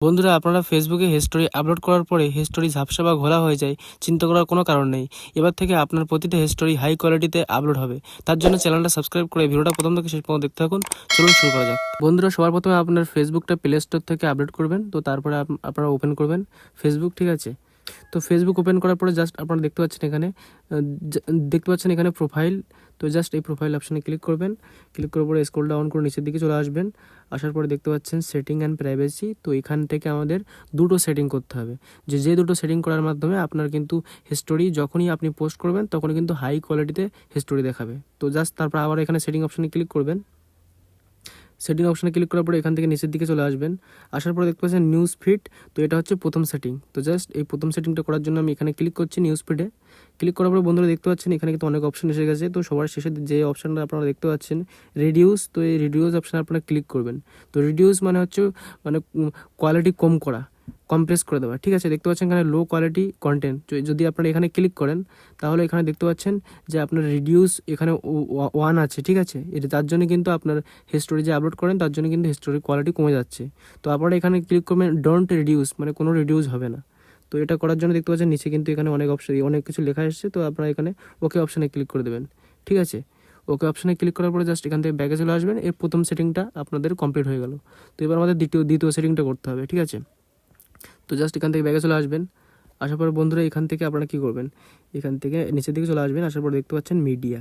বন্ধুরা, আপনারা ফেসবুকে হিস্টোরি আপলোড করার পরে হিস্টোরি ঝাপসা বা ঘোলা হয়ে যায়, চিন্তা করার কোনো কারণ নেই। এবার থেকে আপনার প্রতিটা হিস্টোরি হাই কোয়ালিটিতে আপলোড হবে। তার জন্য চ্যানেলটা সাবস্ক্রাইব করে ভিডিওটা প্রথম থেকে শেষ পর্যন্ত দেখতে থাকুন। চলুন শুরু করা যাক। বন্ধুরা, সবার প্রথমে আপনার ফেসবুকটা প্লে স্টোর থেকে আপলোড করবেন। তো তারপরে আপনারা ওপেন করবেন। ফেসবুক ঠিক আছে? তো ফেসবুক ওপেন করার পরে জাস্ট আপনারা দেখতে পাচ্ছেন এখানে দেখতে পাচ্ছেন এখানে প্রোফাইল তো জাস্ট এই প্রোফাইল অপশানে ক্লিক করবেন। ক্লিক করার পরে স্ক্রল ডাউন করে নিচের দিকে চলে আসবেন। আসার পরে দেখতে পাচ্ছেন সেটিং অ্যান্ড প্রাইভেসি তো এখান থেকে আমাদের দুটো সেটিং করতে হবে। যে যে দুটো সেটিং করার মাধ্যমে আপনার কিন্তু হিস্টোরি যখনই আপনি পোস্ট করবেন তখন কিন্তু হাই কোয়ালিটিতে হিস্টোরি দেখাবে। তো জাস্ট তারপর আবার এখানে সেটিং অপশানে ক্লিক করবেন। সেটিং অপশানে ক্লিক করার পরে এখান থেকে নিচের দিকে চলে আসবেন। আসার পরে দেখতে পাচ্ছেন নিউজ ফিড তো এটা হচ্ছে প্রথম সেটিং তো জাস্ট এই প্রথম সেটিংটা করার জন্য আমি এখানে ক্লিক করছি নিউজ ফিডে ক্লিক করার পরে বন্ধুরা দেখতে পাচ্ছেন এখানে কিন্তু অনেক অপশন এসে গেছে। তো সবার শেষে যে অপশানটা আপনারা দেখতে পাচ্ছেন রিডিউস তো এই রিডিউস অপশানে আপনারা ক্লিক করবেন। তো রিডিউস মানে হচ্ছে মানে কোয়ালিটি কম করা। কম্প্রেস করে দেওয়া। ঠিক আছে? দেখতে পাচ্ছেন এখানে লো কোয়ালিটি কন্টেন্ট যদি আপনারা এখানে ক্লিক করেন, তাহলে এখানে দেখতে পাচ্ছেন যে আপনার রিডিউস এখানে ওয়ান আছে। ঠিক আছে? এটা তার জন্য কিন্তু আপনার হিস্টোরি যে আপলোড করেন, তার জন্য কিন্তু হিস্টোরি কোয়ালিটি কমে যাচ্ছে। তো আপনারা এখানে ক্লিক করবেন ডোন্ট রিডিউস মানে কোনো রিডিউস হবে না। তো এটা করার জন্য দেখতে পাচ্ছেন নিচে কিন্তু এখানে অনেক অপশন অনেক কিছু লেখা এসেছে। তো আপনারা এখানে ওকে অপশানে ক্লিক করে দেবেন। ঠিক আছে? ওকে অপশানে ক্লিক করার পরে জাস্ট এখান থেকে ব্যাগে চলে আসবেন। এর প্রথম সেটিংটা আপনাদের কমপ্লিট হয়ে গেল। তো এবার আমাদের দ্বিতীয় দ্বিতীয় সেটিংটা করতে হবে। ঠিক আছে? তো জাস্ট এখান থেকে ব্যাগে চলে আসবেন। আসার পর বন্ধুরা, এখান থেকে আপনারা কী করবেন? এখান থেকে নিচের দিকে চলে আসবেন, আসার পর দেখতে পাচ্ছেন মিডিয়া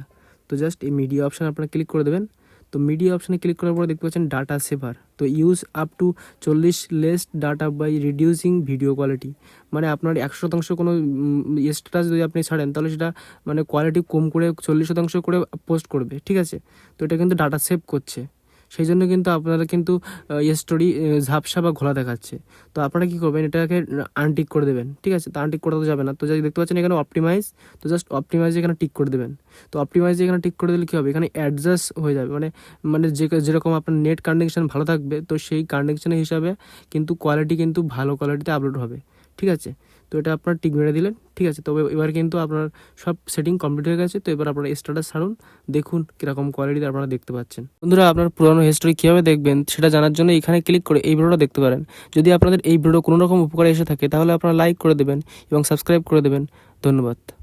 তো জাস্ট এই মিডিয়া অপশান আপনারা ক্লিক করে দেবেন। তো মিডিয়া অপশানে ক্লিক করার পর দেখতে পাচ্ছেন ডাটা সেভার তো ইউজ আপ টু চল্লিশ less data by reducing video quality মানে আপনার একশো শতাংশ কোনো স্ট্যাটাস যদি আপনি ছাড়েন, তাহলে সেটা মানে কোয়ালিটি কম করে চল্লিশ শতাংশ করে পোস্ট করবে। ঠিক আছে? তো এটা কিন্তু ডাটা সেভ করছে। সেই জন্য কিন্তু আপনারা কিন্তু স্টোরি ঝাপসা বা ঘোলা দেখাচ্ছে। তো আপনারা কী করবেন, এটাকে আনটিক করে দেবেন, ঠিক আছে? তো আনটিক করা তো যাবে না। তো যাই দেখতে পাচ্ছেন এখানে অপটিমাইজ তো জাস্ট অপটিমাইজ এখানে টিক করে দেবেন। তো অপটিমাইজ এখানে টিক করে দিলে কী হবে? এখানে অ্যাডজাস্ট হয়ে যাবে। মানে মানে যে, যেরকম আপনার নেট কন্ডিশন ভালো থাকবে, তো সেই কন্ডিশনের হিসাবে কিন্তু কোয়ালিটি কিন্তু ভালো কোয়ালিটিতে আপলোড হবে। ঠিক আছে? তো এটা আপনার টিক মেরে দিলেন, ঠিক আছে? তবে এবার কিন্তু আপনার সব সেটিং কমপ্লিট হয়ে গেছে, তো এবার আপনার স্ট্যাটাস ছাড়ুন, দেখুন কীরকম কোয়ালিটিতে আপনারা দেখতে পাচ্ছেন। বন্ধুরা, আপনার পুরনো হিস্টোরি কীভাবে দেখবেন সেটা জানার জন্য এখানে ক্লিক করে এই ভিডিওটা দেখতে পারেন। যদি আপনাদের এই ভিডিও কোনো রকম উপকারে এসে থাকে, তাহলে আপনারা লাইক করে দেবেন এবং সাবস্ক্রাইব করে দেবেন। ধন্যবাদ।